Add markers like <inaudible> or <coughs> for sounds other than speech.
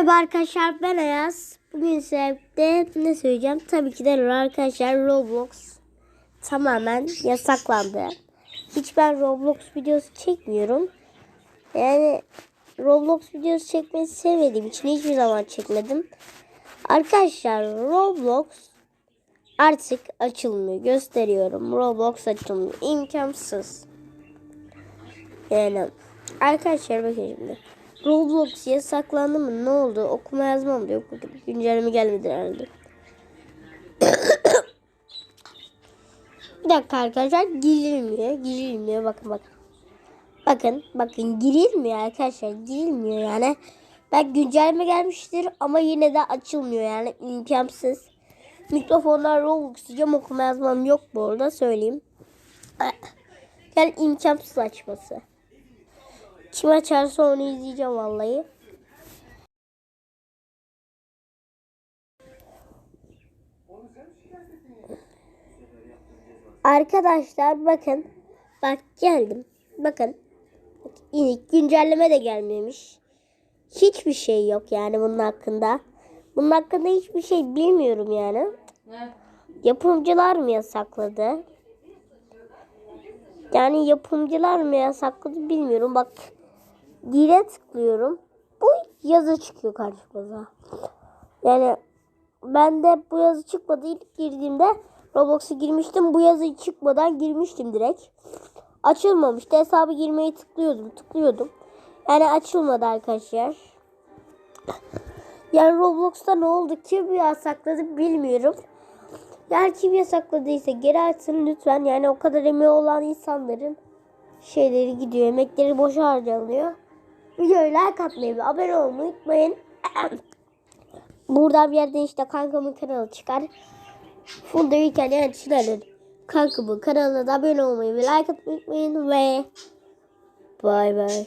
Merhaba arkadaşlar ben Ayaz. Bugün de ne söyleyeceğim? Tabii ki de arkadaşlar Roblox tamamen yasaklandı. Hiç ben Roblox videosu çekmiyorum. Yani Roblox videosu çekmeyi sevmediğim için hiçbir zaman çekmedim. Arkadaşlar Roblox artık açılmıyor. Gösteriyorum. Roblox açılmıyor. İmkansız. Yani arkadaşlar bakın şimdi. Roblox yasaklandı mı? Ne oldu? Okuma yazmam da yok. Güncelleme gelmedi herhalde. <coughs> Bir dakika arkadaşlar girilmiyor. Girilmiyor. Bakın bakın. Bakın bakın girilmiyor arkadaşlar. Girilmiyor yani. Ben güncelleme gelmiştir ama yine de açılmıyor yani imkansız. Mikrofonlar Roblox diyeceğim okuma yazmam yok bu arada söyleyeyim. <coughs> Yani imkansız açması. Kim açarsa onu izleyeceğim vallahi. Arkadaşlar bakın. Bak geldim. Bakın. Güncelleme de gelmemiş. Hiçbir şey yok yani bunun hakkında. Bunun hakkında hiçbir şey bilmiyorum yani. Yapımcılar mı yasakladı? Yani yapımcılar mı yasakladı bilmiyorum. Bak dile tıklıyorum. Bu yazı çıkıyor karşımıza. Yani ben de bu yazı çıkmadı. İlk girdiğimde Roblox'a girmiştim. Bu yazı çıkmadan girmiştim direkt. Açılmamıştı. Hesabı girmeyi tıklıyordum. Tıklıyordum. Yani açılmadı arkadaşlar. Yani Roblox'ta ne oldu? Kim yasakladı bilmiyorum. Yani kim yasakladıysa geri açsın lütfen. Yani o kadar emeği olan insanların şeyleri gidiyor. Emekleri boşa harcanıyor. Videoyu like atmayı ve abone olmayı unutmayın. <clears throat> Buradan bir yerden işte kankamın kanalı çıkar. Funda yani Çınar'ın kankamın kanalına da abone olmayı ve like atmayı unutmayın ve bay bay.